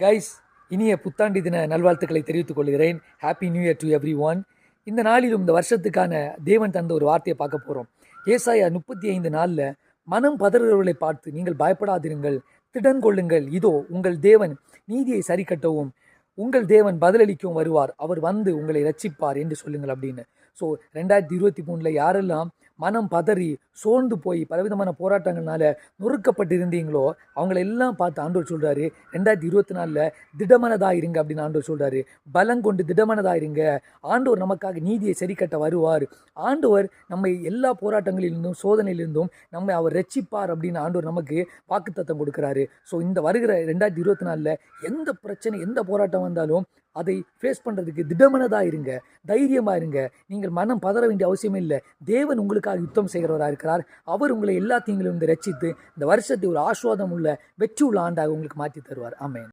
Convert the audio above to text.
Guys இனிய புத்தாண்டு தின நல்வாழ்த்துக்களை தெரிவித்துக் கொள்கிறேன். Happy new year to everyone இந்த நாளிலும் இந்த வருஷத்துக்கான தேவன் தந்த ஒரு வார்த்தையை பார்க்க போகிறோம் ஏசாயா முப்பத்தி ஐந்து நாளில் மனம் பதறுகிறவர்களை பார்த்து நீங்கள் பயப்படாதிருங்கள் திடன் கொள்ளுங்கள் இதோ உங்கள் தேவன் நீதியை சரி கட்டவும் உங்கள் தேவன் பதிலளிக்கவும் வருவார். அவர் வந்து உங்களை ரட்சிப்பார் என்று சொல்லுங்கள் அப்படின்னு. ஸோ ரெண்டாயிரத்தி இருபத்தி மூணில் யாரெல்லாம் மனம் பதறி சோர்ந்து போய் பலவிதமான போராட்டங்கள்னால நொறுக்கப்பட்டு இருந்தீங்களோ அவங்கள எல்லாம் பார்த்து ஆண்டோர் சொல்கிறாரு ரெண்டாயிரத்தி இருபத்தி நாலில் திடமனதாக இருங்க அப்படின்னு ஆண்டோர் சொல்கிறாரு பலம் கொண்டு திடமனதாக இருங்க. ஆண்டவர் நமக்காக நீதியை சரி கட்ட வருவார். ஆண்டவர் நம்மை எல்லா போராட்டங்களிலிருந்தும் சோதனையிலிருந்தும் நம்மை அவர் ரட்சிப்பார் அப்படின்னு ஆண்டவர் நமக்கு வாக்குத்தத்தம் கொடுக்குறாரு. ஸோ இந்த வருகிற ரெண்டாயிரத்தி இருபத்தி நாலில் எந்த பிரச்சனை எந்த போராட்டம் வந்தாலும் அதை ஃபேஸ் பண்ணுறதுக்கு திடமனதாக இருங்க தைரியமாக இருங்க. நீங்கள் மனம் பதற வேண்டிய அவசியமே இல்லை. தேவன் உங்களுக்காக யுத்தம் செய்கிறவராக இருக்கிறார் அவர் உங்களை எல்லா தீங்கிலும் இந்த ரட்சித்து இந்த வருஷத்தை ஒரு ஆஸ்வாதம் உள்ள வெற்றி உள்ள ஆண்டாக உங்களுக்கு மாற்றி தருவார். ஆமென்.